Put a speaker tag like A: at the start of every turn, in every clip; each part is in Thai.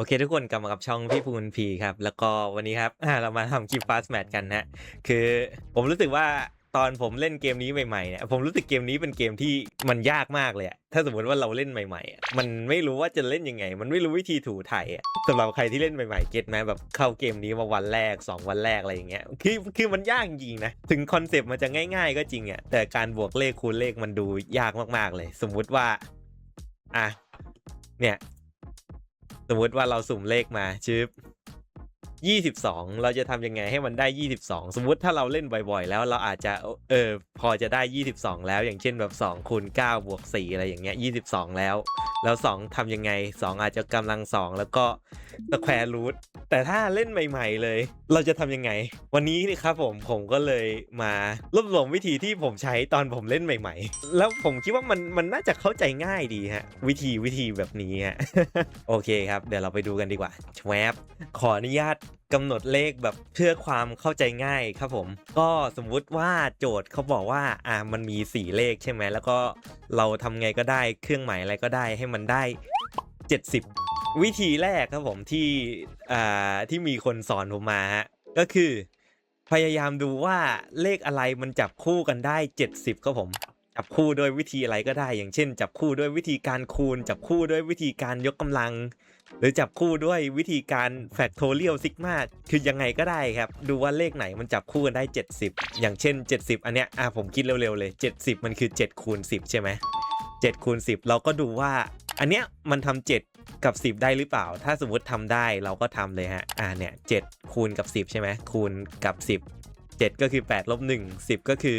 A: โอเคทุกคนกลับมากับช่องพี่ภูนพีครับ แล้วก็วันนี้ครับเรามาทำคลิป fast match กันนะคือผมรู้สึกว่าตอนผมเล่นเกมนี้ใหม่ๆเนี่ยผมรู้สึกเกมนี้เป็นเกมที่มันยากมากเลยถ้าสมมติว่าเราเล่นใหม่ๆ มันไม่รู้ว่าจะเล่นยังไง มันไม่รู้วิธีถูไถอะสำหรับใครที่เล่นใหม่ๆเก็ตไหมแบบเข้าเกมนี้มาวันแรก 2 วันแรกอะไรอย่างเงี้ยคือคือมันยากจริงนะถึงคอนเซปต์มันจะง่าย ๆ ก็จริงอะแต่การบวกเลขคูณเลขมันดูยากมากๆเลย สมมุติว่าอะเนี่ย สมมุติว่าเราสุ่มเลขมาชึบ22 เราจะทำยังไงให้มันได้ 22 สมมติถ้าเราเล่นบ่อยๆ แล้วเราอาจจะเออพอจะได้ 22 แล้วอย่างเช่นแบบ2คูณ9บวก4อะไรอย่างเงี้ย22 แล้ว แล้ว 2ทำยังไง 2 อาจจะกำลัง 2 แล้วก็สแควร์รูทแต่ถ้าเล่นใหม่ ๆ เลย เราจะทำยังไง วันนี้นี่ครับผมผมก็เลยมารวบรวมวิธีที่ผมใช้ตอนผมเล่นใหม่ ๆ แล้วผมคิดว่ามันมันน่าจะเข้าใจง่ายดีฮะ วิธีวิธีแบบนี้ฮะ โอเคครับ เดี๋ยวเราไปดูกันดีกว่าชวบขออนุญาตกำหนดเลขแบบเพื่อความเข้าใจง่ายครับผม ก็สมมุติว่าโจทย์เขาบอกว่าอ่ามันมี 4 เลขใช่ไหมแล้วก็เราทำไงก็ได้เครื่องหมายอะไรก็ได้ให้มันได้ 70 วิธีแรกครับผมที่อ่าที่มีคนสอนผมมาฮะก็คือ พยายามดูว่าเลขอะไรมันจับคู่กันได้ 70ครับผม จับคู่ด้วยวิธีอะไรก็ได้ อย่างเช่น จับคู่ด้วยวิธีการคูณ จับคู่ด้วยวิธีการยกกำลัง หรือจับคู่ด้วยวิธีการแฟกโทเรียลซิกมาคือยังไงก็ได้ครับ ดูว่าเลขไหนมันจับคู่กันได้ 70 อย่างเช่น 70 อันเนี้ยอะผมคิดเร็วๆเลย 70 มันคือ7คูณ10 ใช่ไหม 7คูณ10 เราก็ดูว่าอันเนี้ยมันทำ7กับ 10 ได้หรือเปล่า ถ้าสมมติทำได้เราก็ทำเลยฮะ อ่าเนี่ย7คูณกับ 10 ใช่ไหมคูณกับ 10 7 ก็คือ8ลบ1 10 ก็คือ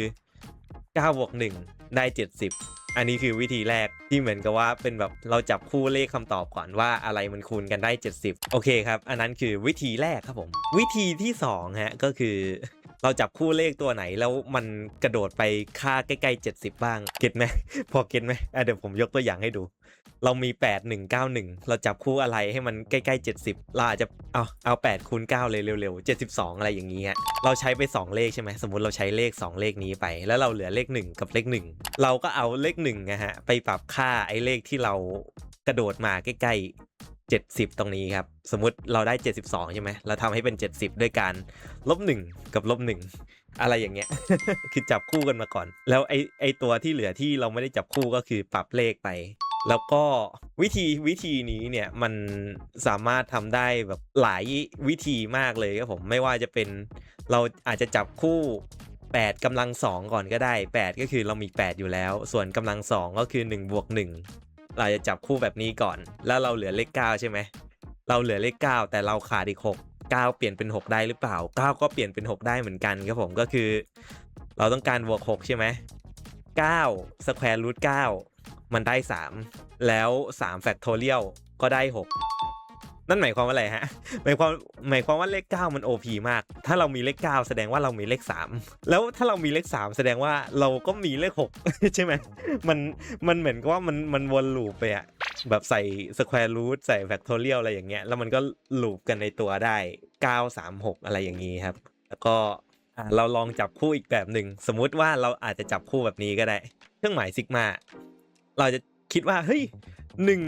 A: 9บวก1ได้ 70 อันนี้คือวิธีแรกที่เหมือนกับว่าเป็นแบบเราจับคู่เลขคำตอบก่อนว่าอะไรมันคูณกันได้ 70 โอเคครับ อันนั้นคือวิธีแรกครับผม วิธีที่2ฮะก็คือ เราจับคู่เลขตัวไหนแล้วมันกระโดดไปค่าใกล้ๆ 70 บ้าง เก็ตไหมพอเก็ตไหมเดี๋ยวผมยกตัวอย่างให้ดู เรามี 8191 เราจับคู่อะไรให้มันใกล้ๆ 70 เราอาจจะเอาเอา8คูณ9เลยเร็วๆ 72 อะไรอย่างนี้ฮะเราใช้ไป 2 เลขใช่ไหมสมมติเราใช้เลข 2 เลขนี้ไป แล้วเราเหลือเลข 1 กับเลข 1 เราก็เอาเลข1นะฮะไปปรับค่าไอ้เลขที่เรากระโดดมาใกล้ๆ70 ตรงนี้ครับ สมมติเราได้ 72 ใช่ไหมเราทำให้เป็น 70 ด้วยการลบ 1 กับลบ 1 อะไรอย่างเงี้ย คือจับคู่กันมาก่อน แล้วไอ้ไอ้ตัวที่เหลือที่เราไม่ได้จับคู่ก็คือปรับเลขไป แล้วก็วิธีวิธีนี้เนี่ยมันสามารถทำได้แบบหลายวิธีมากเลยครับผมไม่ว่าจะเป็นเราอาจจะจับคู่8กำลัง 2 ก่อนก็ได้ 8 ก็คือเรามี 8 อยู่แล้ว ส่วนกำลัง 2 ก็คือ1บวก1 เราจะจับคู่แบบนี้ก่อน แล้วเราเหลือเลข9ใช่ไหมเราเหลือเลข9แต่เราขาดอีก6 9 เปลี่ยนเป็น 6 ได้หรือเปล่า 9 ก็เปลี่ยนเป็น 6 ได้เหมือนกันครับผมก็คือ เราต้องการบวก6ใช่ไหม9 square root 9มันได้ 3 แล้ว3 factorial ก็ได้ 6 นั่นหมายความว่าอะไรฮะ หมายความหมายความว่าเลข 9 มัน OP มาก ถ้าเรามีเลข 9 แสดงว่าเรามีเลข 3 แล้วถ้าเรามีเลข 3 แสดงว่าเราก็มีเลข 6 ใช่ไหมมันมันเหมือนกับว่ามันมันวนลูปไปอะแบบใส่ square root ใส่ factorial อะไรอย่างเงี้ยแล้วมันก็ลูปกันในตัวได้ 9 3 6 อะไรอย่างนี้ครับ แล้วก็อะเราลองจับคู่อีกแบบหนึ่งสมมุติว่าเราอาจจะจับคู่แบบนี้ก็ได้ เครื่องหมายซิกมาเราจะคิดว่าเฮ้ยหนึ่ง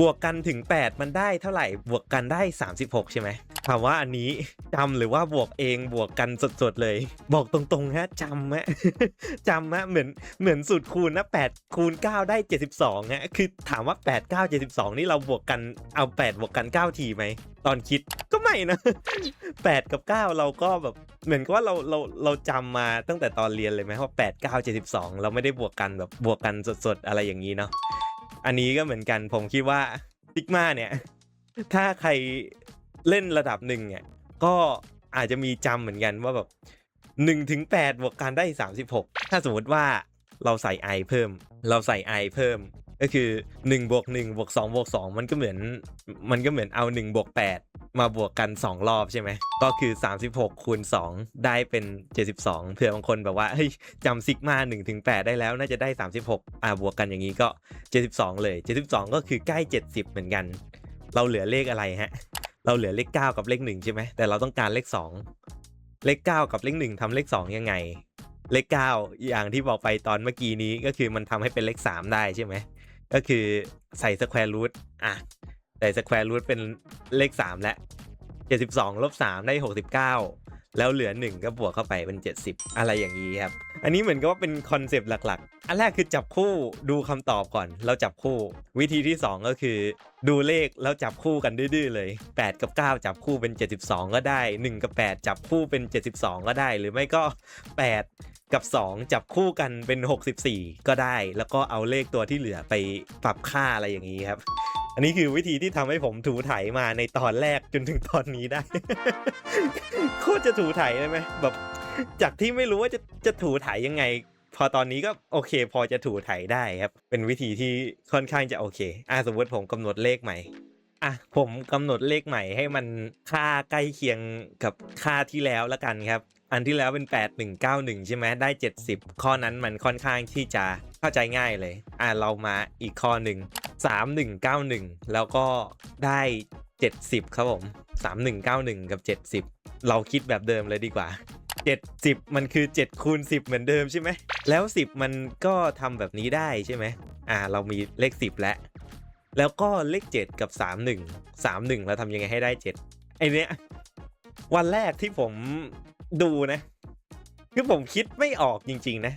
A: บวกกันถึง 8 มันได้เท่าไหร่บวกกันได้ 36 ใช่ไหมถามว่าอันนี้จำหรือว่าบวกเองบวกกันสดๆเลย บอกตรงๆฮะจำฮะจำฮะเหมือนเหมือนสูตรคูณนะ8คูณ9ได้ 72ฮะคือถามว่า 8 9 72 นี่เราบวกกันเอา 8 บวกกัน 9 ทีไหมตอนคิดก็ไม่นะ 8 กับ 9 เราก็แบบเหมือนกับว่าเราเราเราจำมาตั้งแต่ตอนเรียนเลยไหมว่า 8 9 72 เราไม่ได้บวกกันแบบบวกกันสดๆอะไรอย่างนี้เนาะ อันนี้ก็เหมือนกันผมคิดว่าซิกมาเนี่ยถ้าใครเล่นระดับหนึ่งเนี่ยก็อาจจะมีจำเหมือนกันว่าแบบหนึ่งถึงแปดบวกการได้สามสิบหกถ้าสมมติว่าเราใส่ไอเพิ่ม เราใส่ไอเพิ่ม ก็คือ1บวก1บวก2บวก2มันก็เหมือน มันก็เหมือนเอา1บวก8มาบวกกัน 2 รอบใช่ไหม ก็คือ 36คูณ2ได้เป็น 72เผื่อบางคนแบบว่าเฮ้ยจำซิกมา1ถึง8ได้แล้วน่าจะได้ 36อ่าบวกกันอย่างนี้ก็ 72 เลย 72 ก็คือใกล้ 70 เหมือนกัน เราเหลือเลขอะไรฮะ เราเหลือเลข 9 กับเลข 1 ใช่ไหม แต่เราต้องการเลข 2 เลข 9 กับเลข 1ทำเลข 2 ยังไงเลข 9 อย่างที่บอกไปตอนเมื่อกี้นี้ก็คือมันทำให้เป็นเลข 3 ได้ใช่ไหม ก็คือใส่สแควร์รูทอะ ใส่สแควร์รูทเป็นเลข 3 แล้ว72ลบ3ได้ 69 แล้วเหลือ 1 ก็บวกเข้าไปเป็น 70 อะไรอย่างนี้ครับ อันนี้เหมือนกับว่าเป็นคอนเซปต์หลักๆ อันแรกคือจับคู่ดูคำตอบก่อน เราจับคู่ วิธีที่ 2 ก็คือ ดูเลขแล้วจับคู่กันดื้อๆเลย 8 กับ 9 จับคู่เป็น 72 ก็ได้ 1 กับ 8 จับคู่เป็น 72 ก็ได้ หรือไม่ก็ 8 กับ 2 จับคู่กันเป็น 64 ก็ได้ แล้วก็เอาเลขตัวที่เหลือไปปรับค่าอะไรอย่างนี้ครับ อันนี้คือวิธีที่ทำให้ผมถูไถมาในตอนแรกจนถึงตอนนี้ได้ โคตรจะถูถเลยไหมแบบจากที่ไม่รู้ว่าจะจะถูไถยังไง พอตอนนี้ก็โอเค พอจะถูไถได้ครับ เป็นวิธีที่ค่อนข้างจะโอเคอะสมมติผมกำหนดเลขใหม่อะผมกำหนดเลขใหม่ให้มันค่าใกล้เคียงกับค่าที่แล้วล้วกันครับ อันที่แล้วเป็น 8191 ใช่ไหมได้ 70 ข้อนั้นมันค่อนข้างที่จะเข้าใจง่ายเลย อะเรามาอีกข้อหนึ่ง3191 แล้วก็ได้ 70 ครับผม 3191 กับ 70 เราคิดแบบเดิมเลยดีกว่า 70 มันคือ7คูณ10 เหมือนเดิมใช่ไหม แล้ว 10 มันก็ทำแบบนี้ได้ใช่ไหมอ่า เรามีเลข 10 แล้ว แล้วก็เลข 7 กับ 31 31 เราทำยังไงให้ได้ 7 ไอเนี้ยวันแรกที่ผม ดูนะ คือผมคิดไม่ออกจริง ๆ นะ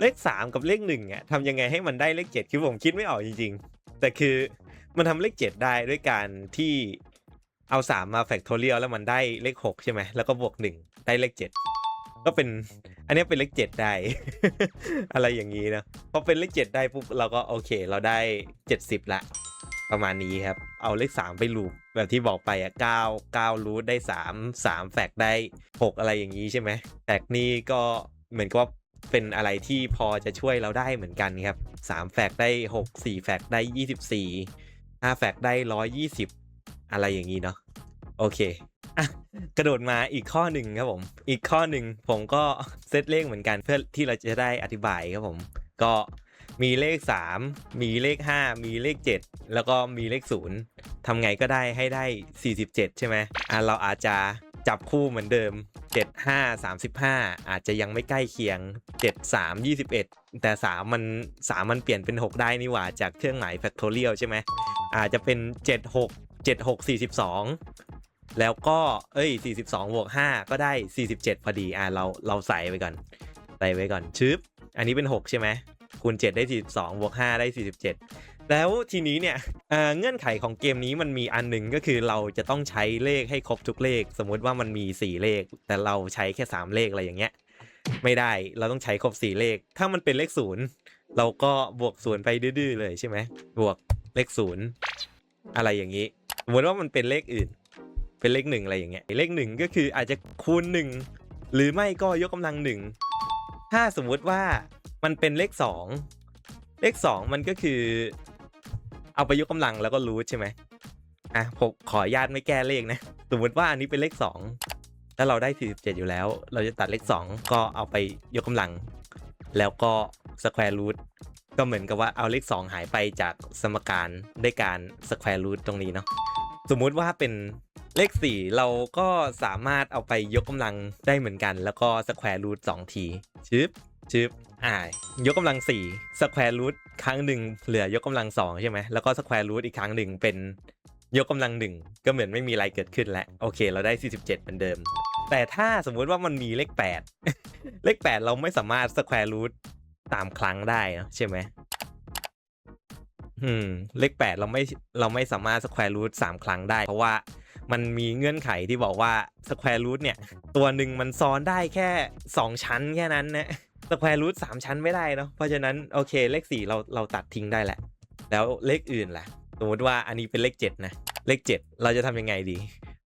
A: เลข3กับเลข1อะทำยังไงให้มันได้เลข7คือผมคิดไม่ออกจริง ๆ แต่คือมันทำเลข7ได้ด้วยการที่เอา3มมาแฟกทอเรียลแล้วมันได้เลข6ใช่ไหมแล้วก็บวก1ได้เลข7ก็เป็นอันนี้เป็นเลข7ได้ อะไรอย่างนี้นะพอเป็นเลข7ได้ปุ๊บเราก็โอเค เราได้70ละ ประมาณนี้ครับ เอาเลข 3 ไปลูปแบบที่บอกไปอะ9 9รูทได้ 3 3 แฟกได้ 6 อะไรอย่างนี้ใช่ไหมแฟกนี่ก็เหมือนกับเป็นอะไรที่พอจะช่วยเราได้เหมือนกันครับ 3 แฟกได้ 6 4 แฟกได้ 24 5 แฟกได้ 120 อะไรอย่างนี้เนาะโอเคอะกระโดดมาอีกข้อหนึ่งครับผม อีกข้อหนึ่งผมก็เซตเลขเหมือนกันเพื่อที่เราจะได้อธิบายครับผม ก็ มีเลข 3 มีเลข 5 มีเลข 7 แล้วก็มีเลข 0ทำไงก็ได้ให้ได้ 47 ใช่ไหมอะเราอาจจะจับคู่เหมือนเดิม 7 5 35 อาจจะยังไม่ใกล้เคียง 7 3 21 แต่ 3 มัน 3 มันเปลี่ยนเป็น 6 ได้นี่หว่าจากเครื่องหมาย factorial ใช่ไหมอาจจะเป็น 7 6 7 6 42 แล้วก็เอ้ย 42บวก5ก็ได้ 47 พอดีอะเราเราใส่ไปก่อน ใส่ไว้ก่อนชึบอันนี้เป็น 6 ใช่ไหม คูณ 7 ได้ 42บวก5ได้ 47 แล้วทีนี้เนี่ยเเงื่อนไขของเกมนี้มันมีอันหนึ่งก็คือเราจะต้องใช้เลขให้ครบทุกเลข สมมุติว่ามันมี 4 เลข แต่เราใช้แค่ 3 เลขอะไรอย่างเงี้ยไม่ได้เราต้องใช้ครบ 4 เลข ถ้ามันเป็นเลข 0 เราก็บวก0ไปดื้อๆเลยใช่ไหมบวกเลข 0 อะไรอย่างนี้ สมมติว่ามันเป็นเลขอื่น เป็นเลขหนึ่งอะไรอย่างเงี้ยเลขหนึ่งก็คืออาจจะคูณหนึ่งหรือไม่ก็ยกกำลังหนึ่งถ้าสมมุติว่า มันเป็นเลขสองเลขสองมันก็คือ เอาไปยกกำลังแล้วก็รูทใช่ไหมอะผมขออนุญาตไม่แก้เลขนะสมมติว่าอันนี้เป็นเลขสองแล้วเราได้ 47 อยู่แล้ว เราจะตัดเลขสองก็เอาไปยกกำลัง แล้วก็สแควร์รูทก็เหมือนกับว่าเอาเลขสองหายไปจากสมการด้วยการสแควร์รูทตรงนี้เนาะสมมุติว่าเป็นเลข 4 เราก็สามารถเอาไปยกกำลังได้เหมือนกัน แล้วก็สแควร์รูทสองทีชึบชึบ อ่ายกกำลัง4สแควร์รูทครั้งหนึ่งเหลือยกกำลัง2ใช่ไหมแล้วก็สแควร์รูทอีกครั้งหนึ่งเป็นยกกำลังหนึ่งก็เหมือนไม่มีอะไรเกิดขึ้นแล้วโอเค เราได้ 47เหมือนเดิม แต่ถ้าสมมุติว่ามันมีเลข 8 เลข 8 เราไม่สามารถสแควร์รูทตามครั้งได้นะใช่ไหมอืมเลขแปดเราไม่เราไม่สามารถสแควร์รูทสามครั้งได้ เพราะว่ามันมีเงื่อนไขที่บอกว่าสแควร์รูทเนี่ย ตัวหนึ่งมันซ้อนได้แค่ 2 ชั้นแค่นั้นนะ สแควร์รูทสามชั้นไม่ได้เนาะเพราะฉะนั้นโอเคเลขสี่เราเราตัดทิ้งได้แหละ แล้วเลขอื่นล่ะ สมมติว่าอันนี้เป็นเลข7นะเลข7เราจะทำยังไงดี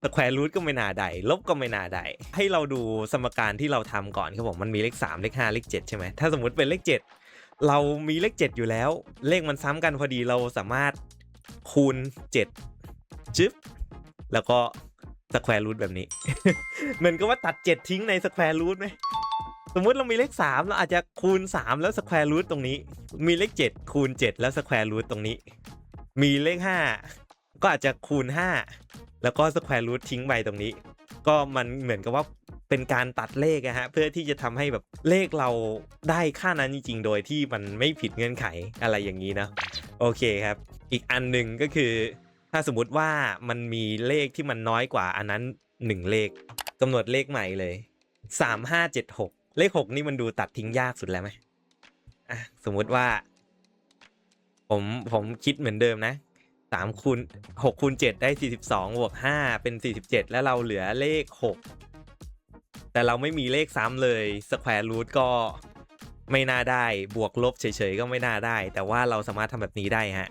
A: สแควร์รูทก็ไม่น่าได้ลบก็ไม่น่าได้ให้เราดูสมการที่เราทำก่อนครับผมมันมีเลข 3 เลข 5 เลข 7 ใช่ไหมถ้าสมมติเป็นเลข 7 เรามีเลข 7 อยู่แล้ว เลขมันซ้ำกันพอดีเราสามารถคูณ 7จึ๊บแล้วก็สแควร์รูทแบบนี้ เหมือนกับว่าตัด 7 ทิ้งในสแควร์รูทไหม สมมุติเรามีเลข 3 เราอาจจะคูณ 3 แล้วสแควร์รูทตรงนี้ มีเลข 7 คูณ 7 แล้วสแควร์รูทตรงนี้ มีเลข 5 ก็อาจจะคูณ 5 แล้วก็สแควร์รูททิ้งไปตรงนี้ ก็มันเหมือนกับว่าเป็นการตัดเลขอะฮะเพื่อที่จะทำให้แบบเลขเราได้ค่านั้นจริงๆ โดยที่มันไม่ผิดเงื่อนไขอะไรอย่างนี้นะโอเคครับ อีกอันหนึ่งก็คือ ถ้าสมมติว่ามันมีเลขที่มันน้อยกว่าอันนั้นหนึ่งเลขกำหนดเลขใหม่เลยสามห้า เลขหกนี่มันดูตัดทิ้งยากสุดแล้วไหมอะสมมุติว่า ผมผมคิดเหมือนเดิมนะสามคูณหกคูณเจ็ดได้สี่สิบสองบวกห้าเป็นสี่สิบเจ็ดแล้วเราเหลือเลขหกแต่เราไม่มีเลขซ้ำเลยสแควร์รูทก็ไม่น่าได้บวกลบเฉยๆก็ไม่น่าได้ แต่ว่าเราสามารถทำแบบนี้ได้ฮะ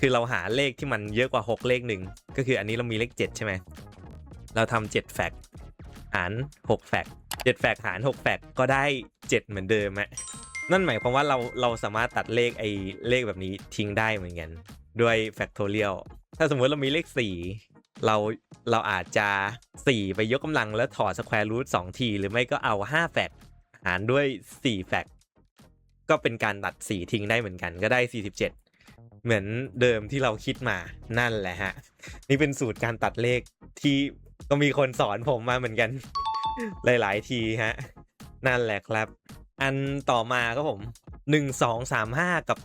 A: คือเราหาเลขที่มันเยอะกว่า 6 เลขหนึ่งก็คืออันนี้เรามีเลข 7 ใช่ไหมเราทำ7แฟกหาร6แฟก 7แฟกหาร 6 แฟกก็ได้ 7 เหมือนเดิมอะนั่นหมายความว่าเราเราสามารถตัดเลขไอ้เลขแบบนี้ทิ้งได้เหมือนกัน ด้วยแฟกโทเรียลถ้าสมมติเรามีเลข 4 เราเราอาจจะ 4 ไปยกกำลังแล้วถอดสแควร์รูท2ที หรือไม่ก็เอา 5 แฟกหารด้วย 4 แฟกก็เป็นการตัด 4 ทิ้งได้เหมือนกันก็ได้ 47 เหมือนเดิมที่เราคิดมานั่นแหละฮะ นี่เป็นสูตรการตัดเลขที่ก็มีคนสอนผมมาเหมือนกัน หลาย ๆ ทีฮะ นั่นแหละครับ อันต่อมาก็ผม1 2 3 5กับ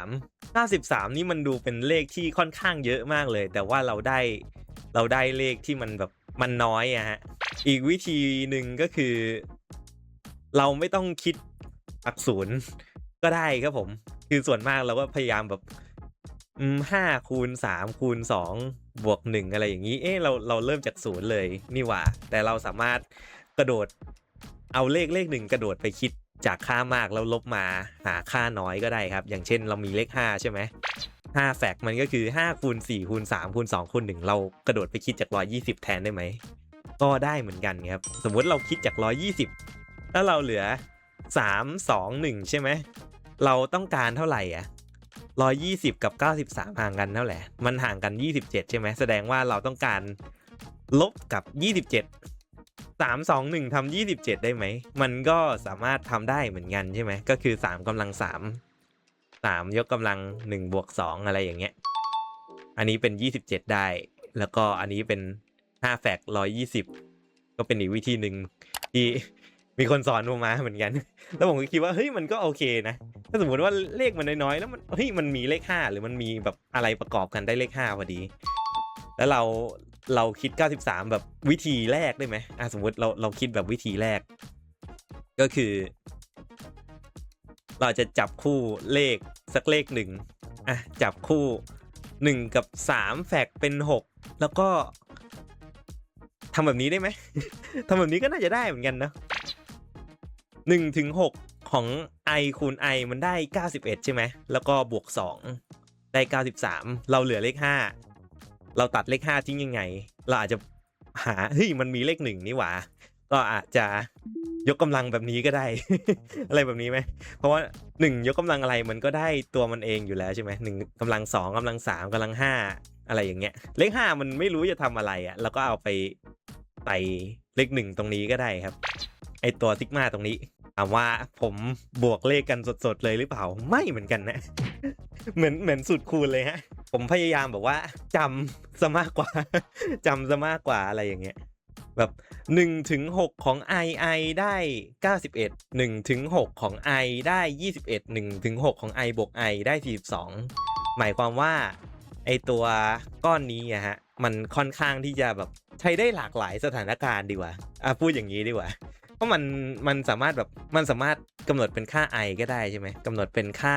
A: 93 93นี่มันดูเป็นเลขที่ค่อนข้างเยอะมากเลย แต่ว่าเราได้เราได้เลขที่มันแบบมันน้อยอะฮะ อีกวิธีหนึ่งก็คือ เราไม่ต้องคิดอักศูนย์ก็ได้ครับผม คือส่วนมากเราก็พยายามแบบ ห้าคูณสามคูณสองบวกหนึ่งอะไรอย่างนี้ เอ๊ะเราเราเริ่มจากศูนย์เลยนี่หว่า แต่เราสามารถกระโดดเอาเลขเลขหนึ่งกระโดดไปคิดจากค่ามากแล้วลบมาหาค่าน้อยก็ได้ครับ อย่างเช่นเรามีเลขห้าใช่ไหมห้าแฟกมันก็คือห้าคูณสี่คูณสามคูณสองคูณหนึ่งเรากระโดดไปคิดจากร้อยี่สิบแทนได้ไหม ก็ได้เหมือนกันครับ สมมุติเราคิดจากร้อยี่สิบแล้วเราเหลือสามสองหนึ่งใช่ไหม เราต้องการเท่าไหร่อะ ร้อยี่สิบกับเก้าสิบสามห่างกันเท่าไหร่ มันห่างกันยี่สิบเจ็ดใช่ไหม แสดงว่าเราต้องการลบกับยี่สิบเจ็ดสามสองหนึ่งทำยี่สิบเจ็ดได้ไหม มันก็สามารถทำได้เหมือนกันใช่ไหม ก็คือสามกำลังสามสามยกกำลังหนึ่งบวกสองอะไรอย่างเงี้ย อันนี้เป็นยี่สิบเจ็ดได้ แล้วก็อันนี้เป็นห้าแฟกร้อยี่สิบก็เป็นอีกวิธีหนึ่งที่ มีคนสอนผมมาเหมือนกัน แล้วผมก็คิดว่าเฮ้ยมันก็โอเคนะ ถ้าสมมติว่าเลขมันน้อยๆแล้วมันเฮ้ยมันมีเลขห้าหรือมันมีแบบอะไรประกอบกันได้เลขห้าพอดี แล้วเราเราคิด 93 แบบวิธีแรกได้ไหมอะสมมติเราเราคิดแบบวิธีแรก ก็คือ เราจะจับคู่เลขสักเลขหนึ่งอะจับคู่หนึ่งกับสามแฟกเป็นหกแล้วก็ทำแบบนี้ได้ไหมทำแบบนี้ก็น่าจะได้เหมือนกันเนะ หนึ่งถึงหกของ i คูณ i มันได้ 91 ใช่ไหม แล้วก็บวก 2 ได้ 93 เราเหลือเลข 5 เราตัดเลข 5 ทิ้งยังไง เราอาจจะหา เฮ้ย มันมีเลขหนึ่งนี่หว่า ก็อาจจะยกกำลังแบบนี้ก็ได้ อะไรแบบนี้ไหม เพราะว่า 1 ยกกำลังอะไรมันก็ได้ตัวมันเองอยู่แล้วใช่ไหมหนึ่งกำลัง2กำลัง3กำลัง 5 อะไรอย่างเงี้ย เลข 5 มันไม่รู้จะทำอะไรอะ่ะ แล้วก็เอาไปใส่เลขหนึ่งตรงนี้ก็ได้ครับ ไอตัวซิกมาตรงนี้ถามว่าผมบวกเลขกันสดๆเลยหรือเปล่าไม่เหมือนกันนะ เหมือนเหมือนสุดคูณเลยฮะ ผมพยายามแบบว่าจำซะมากกว่าจำซะมากกว่าอะไรอย่างเงี้ยแบบ1ถึง6ของ i i ได้ 91 1ถึง6ของ i ได้ 21 1ถึง6ของ i บวก i ได้ 42 หมายความว่าไอตัวก้อนนี้อะฮะมันค่อนข้างที่จะแบบใช้ได้หลากหลายสถานการณ์ดีกว่าอะพูดอย่างนี้ดีกว่า ราะมันมันสามารถแบบมันสามารถกำหนดเป็นค่า i ก็ได้ใช่ไหมกำหนดเป็นค่า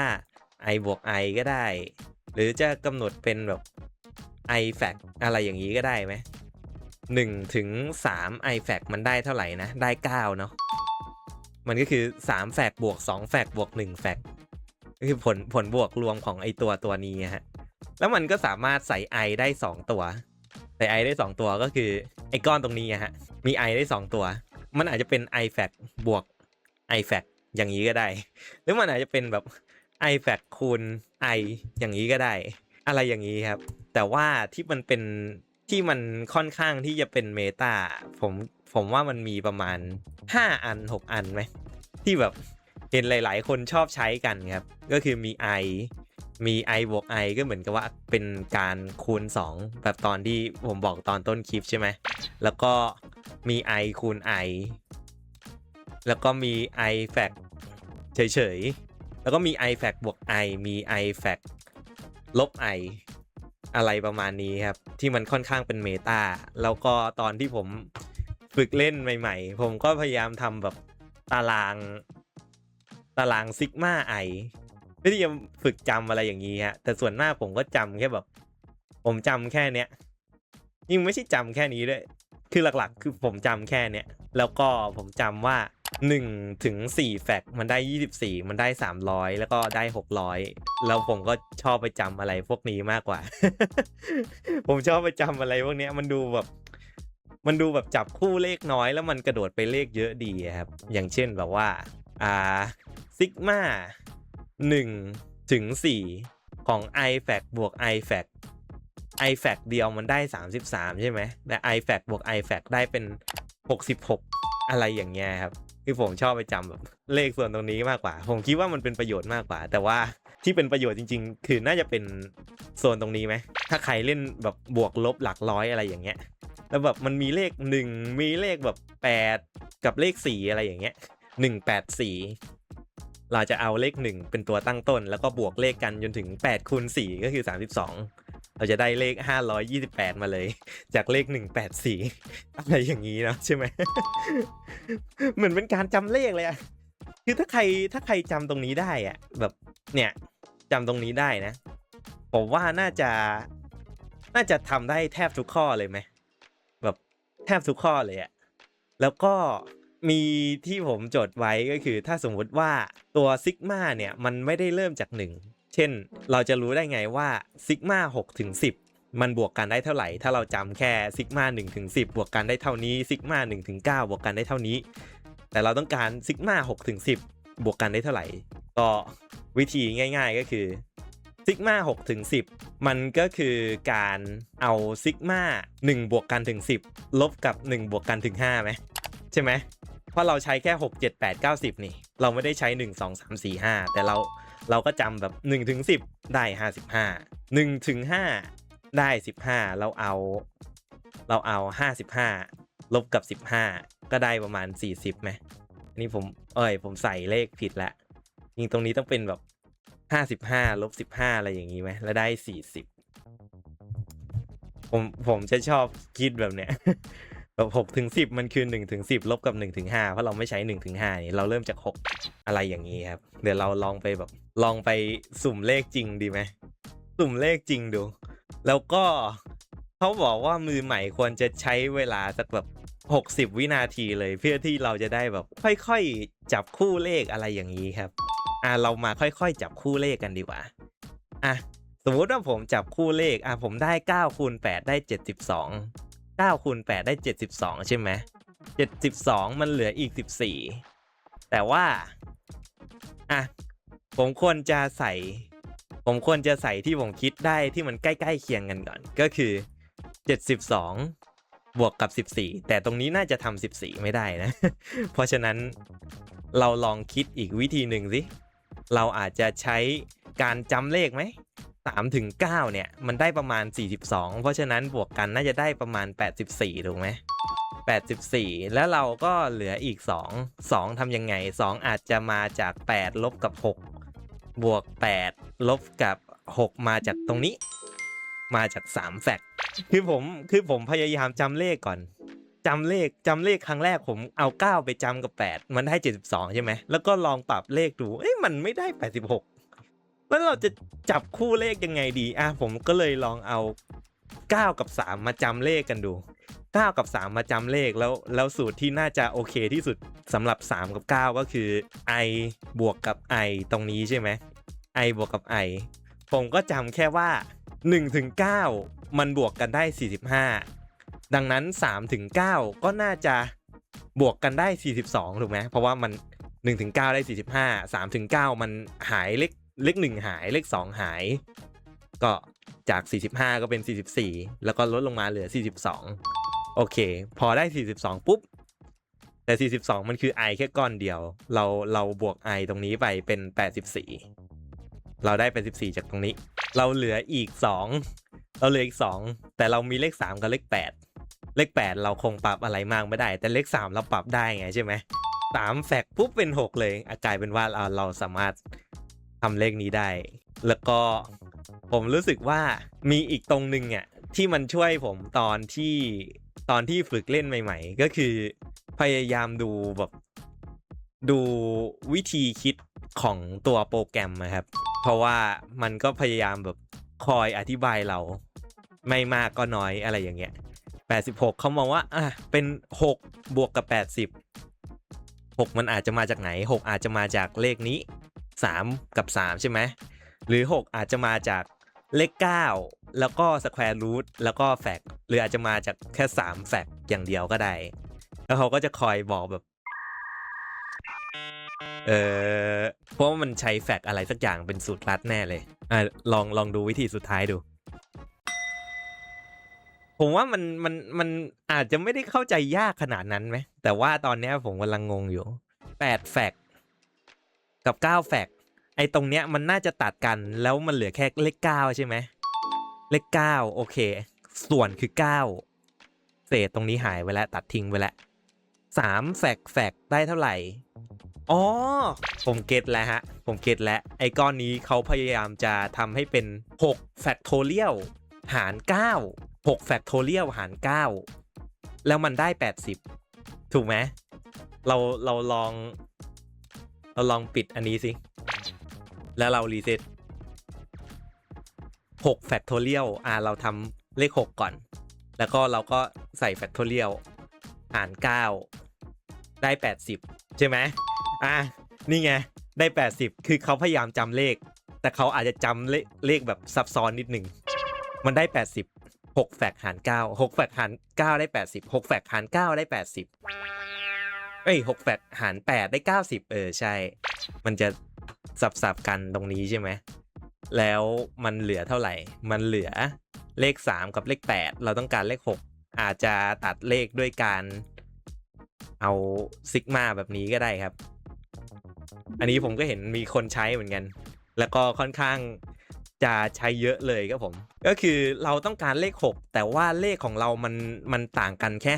A: i บวก i ก็ได้ หรือจะกำหนดเป็นแบบ i f a c อะไรอย่างนี้ก็ได้ไหมหนึ่งถึงสาม i f a c มันได้เท่าไหร่นะ ได้เก้าเนาะมันก็คือสามแฟกบวกสองแฟกบวกหนึ่งแฟกก็คือผลผลบวกรวมของไอตัวตัวนี้ฮะแล้วมันก็สามารถใส่ i ได้สองตัวใส่ i ได้สองตัวก็คือไอ้ก้อนตรงนี้ฮะมี i ได้สองตัว มันอาจจะเป็น i f a c บวก i f a c อย่างนี้ก็ได้ หรือมันอาจจะเป็นแบบ i f a c คูณ i อย่างนี้ก็ได้ อะไรอย่างนี้ครับ แต่ว่าที่มันเป็นที่มันค่อนข้างที่จะเป็นเมตาผมผมว่ามันมีประมาณ 5 อัน 6 อันไหมที่แบบเห็นหลาย ๆ คนชอบใช้กันครับ ก็คือมี i มี i บวก i ก็เหมือนกับว่าเป็นการคูณ 2 แบบตอนที่ผมบอกตอนต้นคลิปใช่ไหม แล้วก็ มี i คูณ i แล้วก็มี i f a c เฉยๆ แล้วก็มี i f a c บวก i มี i f a c ลบ i อะไรประมาณนี้ครับ ที่มันค่อนข้างเป็นเมตาแล้วก็ตอนที่ผมฝึกเล่นใหม่ ๆ ผมก็พยายามทำแบบตาราง ตารางซิกมาไอเพื่อที่จะฝึกจำอะไรอย่างนี้ฮะ แต่ส่วนมากผมก็จำแค่แบบ ผมจำแค่เนี้ยยิ่งไม่ใช่จำแค่นี้ด้วย คือหลักๆ คือผมจำแค่เนี้ยแล้วก็ผมจำว่า1ถึง4แฟกมันได้ 24 มันได้ 300 แล้วก็ได้ 600 แล้วผมก็ชอบไปจำอะไรพวกนี้มากกว่า ผมชอบไปจำอะไรพวกเนี้ยมันดูแบบ มันดูแบบจับคู่เลขน้อยแล้วมันกระโดดไปเลขเยอะดีครับ อย่างเช่นแบบว่า อ่าซิกมา1ถึง4ของ i f a c บวก i f a c i f a c เดียวมันได้ 33 ใช่ไหมแต่ i f a c บวก i f a c ได้เป็น 66 อะไรอย่างเงี้ยครับคือผมชอบไปจำแบบเลขส่วนตรงนี้มากกว่า ผมคิดว่ามันเป็นประโยชน์มากกว่า แต่ว่าที่เป็นประโยชน์จริง ๆ คือน่าจะเป็นโซนตรงนี้ไหมถ้าใครเล่นแบบบวกลบหลักร้อยอะไรอย่างเงี้ยแล้วแบบมันมีเลขหนึ่งมีเลขแบบแปดกับเลขสี่อะไรอย่างเงี้ยหนึ่งแปดสี่เราจะเอาเลขหนึ่งเป็นตัวตั้งต้น แล้วก็บวกเลขกันจนถึงแปดคูณสี่ก็คือสามสิบสอง เราจะได้เลขห้าร้อยยี่สิบแปดมาเลย จากเลขหนึ่งแปดสี่อะไรอย่างนี้เนาะใช่ไหม เหมือนเป็นการจำเลขเลยอะคือถ้าใครถ้าใครจำตรงนี้ได้อะแบบเนี่ยจำตรงนี้ได้นะ ผมว่าน่าจะน่าจะทำได้แทบทุกข้อเลยไหมแบบแทบทุกข้อเลยอะแล้วก็มีที่ผมจดไว้ก็คือถ้าสมมุติว่าตัวซิกมาเนี่ย มันไม่ได้เริ่มจาก1 เช่น เราจะรู้ได้ไงว่าซิกมา6ถึง10 มันบวกกันได้เท่าไหร่ ถ้าเราจำแค่ซิกมา1ถึง10 บวกกันได้เท่านี้ซิกมา1ถึง9บวกกันได้เท่านี้ แต่เราต้องการซิกมา6ถึง10 บวกกันได้เท่าไหร่ ก็วิธีง่าย ๆก็คือซิกมา6ถึง10 มันก็คือการเอาซิกมา1บวกกันถึง 10 ลบกับ 1 บวกกันถึง5ไหมใช่ไหมเพราะเราใช้แค่ 6 7 8 9 10 นี่ เราไม่ได้ใช้ 1 2 3 4 5 แต่เรา เราก็จำแบบ1ถึง10 ได้ 55 1ถึง5ได้ 15 เราเอา เราเอา 55 ลบกับ 15 ก็ได้ประมาณ 40ไหมอันนี่ผมเอ้ยผมใส่เลขผิดละจริงตรงนี้ต้องเป็นแบบ 55ลบ15 อะไรอย่างนี้ไหมแล้วได้ 40 ผมผมจะชอบคิดแบบเนี้ยแบบ6ถึง10มันคือ1ถึง10ลบกับ1ถึง5เพราะเราไม่ใช้1ถึง5นี่เราเริ่มจาก6 อะไรอย่างนี้ครับ เดี๋ยวเราลองไปแบบ ลองไปสุ่มเลขจริงดีไหมสุ่มเลขจริงดู แล้วก็เขาบอกว่ามือใหม่ควรจะใช้เวลาสักแบบ 60 วินาทีเลยเพื่อที่เราจะได้แบบ ค่อยๆ จับคู่เลขอะไรอย่างนี้ครับ อะเรามาค่อยๆ จับคู่เลขกันดีกว่า อะสมมุติว่าผมจับคู่เลข อะผมได้9คูณ8ได้ 72 9คูณ8ได้ 72 ใช่ไหม 72 มันเหลืออีก 14 แต่ว่า อะผมควรจะใส่ ผมควรจะใส่ที่ผมคิดได้ที่มันใกล้ๆเคียงกันก่อน ก็คือ 72 บวกกับ 14 แต่ตรงนี้น่าจะทำ14 ไม่ได้นะ เพราะฉะนั้นเราลองคิดอีกวิธีหนึ่งสิ เราอาจจะใช้การจำเลขไหม3ถึง9เนี่ย มันได้ประมาณ 42 เพราะฉะนั้นบวกกันน่าจะได้ประมาณ 84 ถูกไหม 84 แล้วเราก็เหลืออีก 2 2ทำยังไง 2 อาจจะมาจาก 8 ลบกับ 6 บวก 8 ลบกับ 6 มาจากตรงนี้ มาจาก 3 แฟกคือผมคือผมพยายามจำเลขก่อนจำเลขจำเลขครั้งแรกผมเอา 9 ไปจำกับ 8 มันได้ 72 ใช่ไหม แล้วก็ลองปรับเลขดู เอ้ยมันไม่ได้ 86 แล้วเราจะจับคู่เลขยังไงดี อะผมก็เลยลองเอา 9 กับ 3 มาจำเลขกันดู 9 กับ 3 มาจำเลขแล้วแล้วสูตรที่น่าจะโอเคที่สุดสำหรับ 3 กับ 9 ก็คือ i บวกกับ i ตรงนี้ใช่ไหม i บวกกับ i ผมก็จำแค่ว่า1ถึง9มันบวกกันได้ 45 ดังนั้น3ถึง9ก็น่าจะบวกกันได้ 42 ถูกไหมเพราะว่ามัน1ถึง9ได้ 45 3ถึง9มันหายเลขเลข1หายเลข2หาย ก็จาก 45 ก็เป็น 44 แล้วก็ลดลงมาเหลือ 42 โอเค พอได้ 42 ปุ๊บ แต่ 42 มันคือ i แค่ก้อนเดียว เราเราบวก i ตรงนี้ไปเป็น 84 เราได้ 84 จากตรงนี้ เราเหลืออีก 2 เราเหลืออีก 2 แต่เรามีเลข 3 กับเลข 8 เลข 8 เราคงปรับอะไรมากไม่ได้ แต่เลข 3 เราปรับได้ไงใช่ไหมสามแฟกปุ๊บเป็น 6 เลยอะกลายเป็นว่าเราเราสามารถทำเลขนี้ได้ แล้วก็ผมรู้สึกว่ามีอีกตรงหนึ่งอะที่มันช่วยผมตอนที่ ตอนที่ฝึกเล่นใหม่ ๆ ก็คือพยายามดูแบบดูวิธีคิดของตัวโปรแกรมนะครับ เพราะว่ามันก็พยายามแบบคอยอธิบายเรา ไม่มากก็น้อยอะไรอย่างเงี้ย 86 เขามองว่าอะเป็น 6 บวกกับ 80 6 มันอาจจะมาจากไหน 6 อาจจะมาจากเลขนี้ 3 กับ 3 ใช่ไหม หรือ 6 อาจจะมาจาก เลข 9 แล้วก็สแควร์รูทแล้วก็แฟกหรืออาจจะมาจากแค่ 3 แฟกอย่างเดียวก็ได้ แล้วเขาก็จะคอยบอกแบบ เออเพราะว่ามันใช้แฟกอะไรสักอย่างเป็นสูตรลัดแน่เลยอะลองลองดูวิธีสุดท้ายดู ผมว่ามันมันมันอาจจะไม่ได้เข้าใจยากขนาดนั้นไหมแต่ว่าตอนเนี้ยผมกำลังงงอยู่แปดแฟกกับเก้าแฟก ไอ้ตรงเนี้ยมันน่าจะตัดกันแล้วมันเหลือแค่เลขเก้าใช่ไหมเลขเก้าโอเค ส่วนคือเก้าเศษตรงนี้หายไปแล้วตัดทิ้งไปแล้วสามแฟกแฟกได้เท่าไหร่อ๋อผมเก็ตแล้วฮะ ผมเก็ตแล้ว ไอ้ก้อนนี้เขาพยายามจะทำให้เป็น6 factorial หาร 9 6 factorial หาร 9 แล้วมันได้ 80 ถูกไหม เราเราลอง เราลองปิดอันนี้สิ แล้วเรารีเซ็ต6 factorial อ่าเราทำเลข 6 ก่อน แล้วก็เราก็ใส่ factorial หาร9ได้ 80 ใช่ไหมอะนี่ไง ได้ 80 คือเขาพยายามจำเลข แต่เขาอาจจะจำเลขเลขแบบซับซ้อนนิดหนึ่ง มันได้ 80 6 แฟกหาร 9 6 แฟกหาร 9 ได้ 80 6 แฟกหาร 9 ได้ 80เอ้ย6แฟกหาร 8 ได้ 90 เออ ใช่ มันจะ สับสับๆกันตรงนี้ใช่ไหมแล้วมันเหลือเท่าไหร่ มันเหลือเลข 3 กับเลข 8 เราต้องการเลข 6 อาจจะตัดเลขด้วยการเอาซิกมาแบบนี้ก็ได้ครับ อันนี้ผมก็เห็นมีคนใช้เหมือนกัน แล้วก็ค่อนข้างจะใช้เยอะเลยครับผม ก็คือเราต้องการเลข 6 แต่ว่าเลขของเรามันมันต่างกันแค่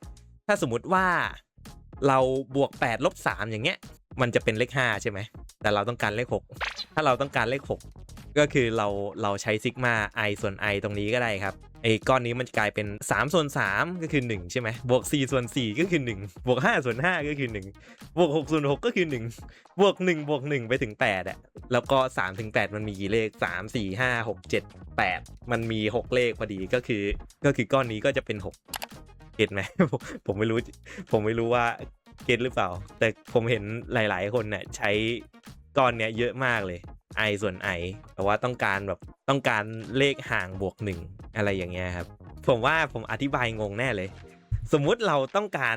A: 5 ถ้าสมมติว่า เราบวก8ลบ3อย่างเงี้ย มันจะเป็นเลข 5 ใช่ไหม แต่เราต้องการเลข 6 ถ้าเราต้องการเลข 6 ก็คือเราเราใช้ซิกมา i ส่วน i ตรงนี้ก็ได้ครับไอ้ก้อนนี้มันจะกลายเป็น 3 ส่วน 3 ก็คือ 1 ใช่ไหมบวก 4 ส่วน 4 ก็คือ 1 บวก 5 ส่วน 5 ก็คือ 1 บวก 6 ส่วน 6 ก็คือ 1 บวก 1 บวก 1 ไปถึง8อะแล้วก็ 3 ถึง 8 มันมีกี่เลข 3 4 5 6 7 8 มันมี 6 เลขพอดีก็คือ ก็คือก้อนนี้ก็จะเป็น 6 เก็ตไหมผมผมไม่รู้ ผมไม่รู้ว่าเก็ตหรือเปล่า แต่ผมเห็นหลาย ๆ คนเนี่ยใช้ก้อนเนี้ยเยอะมากเลย i ส่วน i แต่ว่าต้องการแบบต้องการเลขห่างบวกหนึ่งอะไรอย่างเงี้ยครับ ผมว่าผมอธิบายงงแน่เลย สมมุติเราต้องการ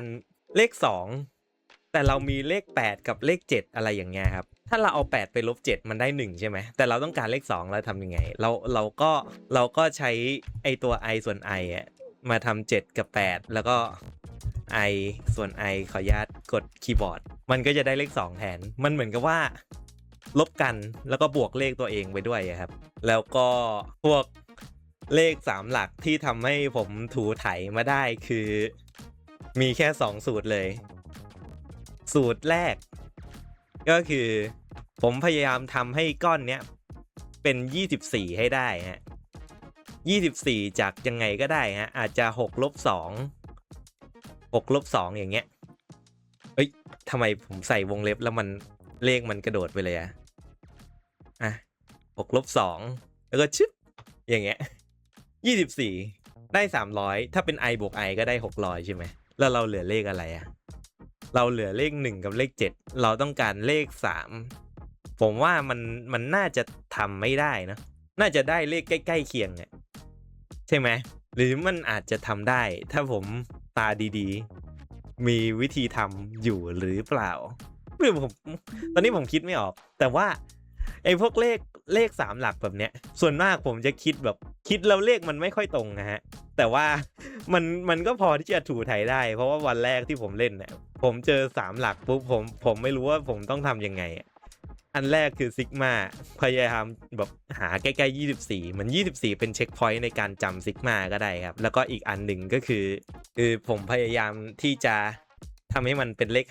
A: เลข 2 แต่เรามีเลข 8 กับเลข 7 อะไรอย่างเงี้ยครับ ถ้าเราเอา 8 ไปลบ 7 มันได้ 1 ใช่ไหม แต่เราต้องการเลข 2 เราทำยังไง เราเราก็เราก็ใช้ไอตัว i ส่วน i อะ มาทำ7กับ8แล้วก็ i ส่วน i ขออนุญาตกดคีย์บอร์ด มันก็จะได้เลข2แทน มันเหมือนกับว่า ลบกันแล้วก็บวกเลขตัวเองไปด้วยครับ แล้วก็พวกเลข3หลักที่ทำให้ผมถูไถมาได้คือ มีแค่2สูตรเลย สูตรแรก ก็คือ ผมพยายามทำให้ก้อนเนี้ยเป็น 24 ให้ได้ฮะ 24 จากยังไงก็ได้ฮะ อาจจะ6ลบ2 6ลบ2อย่างเงี้ย เอ้ยทำไมผมใส่วงเล็บแล้วมันเลขมันกระโดดไปเลยอะอะ6ลบ2แล้วก็ชึบอย่างเงี้ย 24 ได้ 300 ถ้าเป็น i บวก i ก็ได้ 600 ใช่ไหม แล้วเราเหลือเลขอะไรอะเราเหลือเลข 1 กับเลข 7 เราต้องการเลข 3 ผมว่ามันมันน่าจะทำไม่ได้นะน่าจะได้เลขใกล้ ๆ เคียงเนี่ย ใช่ไหม หรือมันอาจจะทำได้ ถ้าผมตาดีๆ มีวิธีทำอยู่หรือเปล่าหรือผมตอนนี้ผมคิดไม่ออก แต่ว่าไอ้พวกเลขเลขสามหลักแบบเนี้ย ส่วนมากผมจะคิดแบบคิดแล้วเลขมันไม่ค่อยตรงนะฮะ แต่ว่ามันมันก็พอที่จะถูไถได้ เพราะว่าวันแรกที่ผมเล่นเนี่ยผมเจอสามหลักปุ๊บผมผมไม่รู้ว่าผมต้องทำยังไงอะ อันแรกคือซิกมาพยายามแบบหาใกล้ๆ 24 เหมือน 24 เป็นเช็คพอยต์ในการจำซิกมาก็ได้ครับ แล้วก็อีกอันหนึ่งก็คือคือผมพยายามที่จะทำให้มันเป็นเลข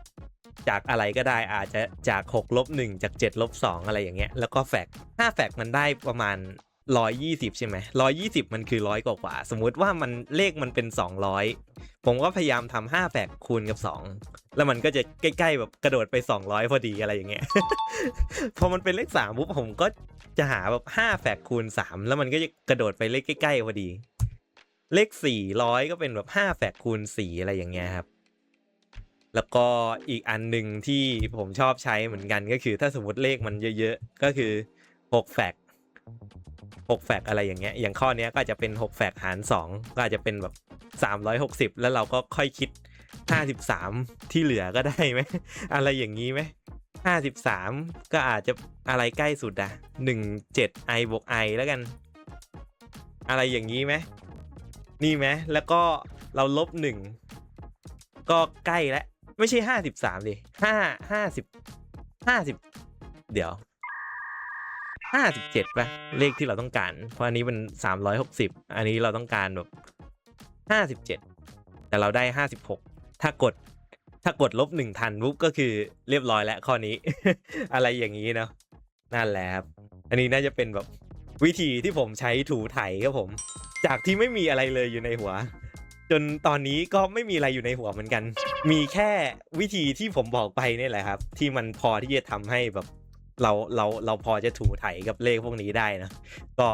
A: 5 จากอะไรก็ได้อาจจะจาก6ลบ1จาก7ลบ2อะไรอย่างเงี้ย แล้วก็แฟก5แฟกมันได้ประมาณ 120ใช่ไหม120มันคือร้อยกว่า สมมุติว่ามันเลขมันเป็น200ผมก็พยายามทำ5แฟกคูณกับ2แล้วมันก็จะใกล้ๆแบบกระโดดไป200พอดีอะไรอย่างเงี้ย พอมันเป็นเลข3ปุ๊บผมก็จะหาแบบ5แฟกคูณ3แล้วมันก็จะกระโดดไปเลขใกล้ๆพอดี เลข400ก็เป็นแบบ5แฟกคูณ4อะไรอย่างเงี้ยครับแล้วก็อีกอันหนึ่งที่ผมชอบใช้เหมือนกันก็คือถ้าสมมติเลขมันเยอะๆ ก็คือ6แฟก 6แฟกอะไรอย่างเงี้ยอย่างข้อนี้ก็จะเป็น 6 แฟกหาร 2 ก็อาจจะเป็นแบบ 360 แล้วเราก็ค่อยคิด 53 ที่เหลือก็ได้ไหมอะไรอย่างนี้ไหม53 ก็อาจจะอะไรใกล้สุดอะ17 i บวก i แล้วกัน อะไรอย่างนี้ไหมนี่ไหมแล้วก็เราลบหนึ่งก็ใกล้แล้ว ไม่ใช่ห้าสิบสามดิห้าห้าสิบห้าสิบเดี๋ยว ห้าสิบเจ็ดป่ะ เลขที่เราต้องการ เพราะอันนี้มันสามร้อยหกสิบอันนี้เราต้องการแบบห้าสิบเจ็ดแต่เราได้ห้าสิบหกถ้ากดถ้ากดลบหนึ่งทันปุ๊บก็คือเรียบร้อยแล้วข้อนี้ อะไรอย่างนี้เนาะนั่นแหละครับ อันนี้น่าจะเป็นแบบวิธีที่ผมใช้ถูไถครับผม จากที่ไม่มีอะไรเลยอยู่ในหัว จนตอนนี้ก็ไม่มีอะไรอยู่ในหัวเหมือนกัน มีแค่วิธีที่ผมบอกไปนี่แหละครับ ที่มันพอที่จะทำให้แบบ เราเราเราพอจะถูไถกับเลขพวกนี้ได้นะ ก็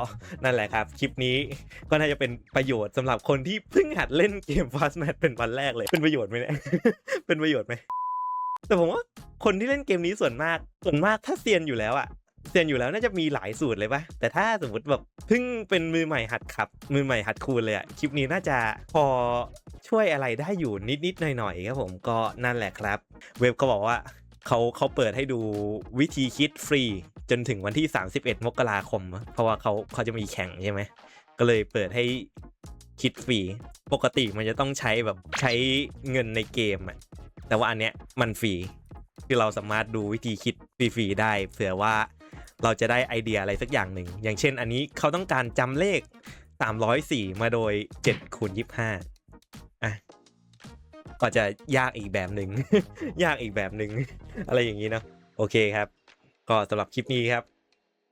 A: นั่นแหละครับ คลิปนี้ก็น่าจะเป็นประโยชน์สำหรับคนที่เพิ่งหัดเล่นเกม Fast Match เป็นวันแรกเลย เป็นประโยชน์ไหมเนี่ย เป็นประโยชน์ไหม แต่ผมว่าคนที่เล่นเกมนี้ส่วนมาก ส่วนมากถ้าเซียนอยู่แล้วอะเซียนอยู่แล้วน่าจะมีหลายสูตรเลยปะแต่ถ้าสมมติแบบเพิ่งเป็นมือใหม่หัดขับ มือใหม่หัดคูณเลยอะคลิปนี้น่าจะพอช่วยอะไรได้อยู่นิดๆหน่อยๆครับผมก็นั่นแหละครับ เว็บก็บอกว่า เขาเขาเปิดให้ดูวิธีคิดฟรีจนถึงวันที่ 31 มกราคม เพราะว่าเขาเขาจะมีแข่งใช่ไหม ก็เลยเปิดให้คิดฟรี ปกติมันจะต้องใช้แบบใช้เงินในเกมอะแต่ว่าอันเนี้ยมันฟรี คือเราสามารถดูวิธีคิดฟรีๆได้ เผื่อว่าเราจะได้ไอเดียอะไรสักอย่างหนึ่ง อย่างเช่น อันนี้เขาต้องการจำเลข 304 มาโดย7คูณ25อะ ก็จะยากอีกแบบหนึ่ง ยากอีกแบบหนึ่ง อะไรอย่างนี้เนาะโอเคครับ ก็สำหรับคลิปนี้ครับ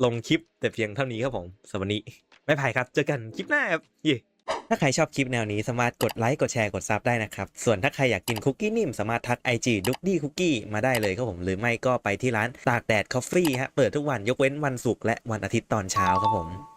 A: ลงคลิปแต่เพียงเท่านี้ครับผมสวันนี้ไม่ไผ่ครับ เจอกันคลิปหน้าครับเย่ถ้าใครชอบคลิปแนวนี้สามารถกดไลค์กดแชร์กดซับได้นะครับ ส่วนถ้าใครอยากกินคุกกี้นิ่ม สามารถทัก IG ดุกดี้คุกกี้มาได้เลยครับผม หรือไม่ก็ไปที่ร้านตากแดดคอฟฟี่ฮะเปิดทุกวันยกเว้นวันศุกร์และวันอาทิตย์ตอนเช้าครับผม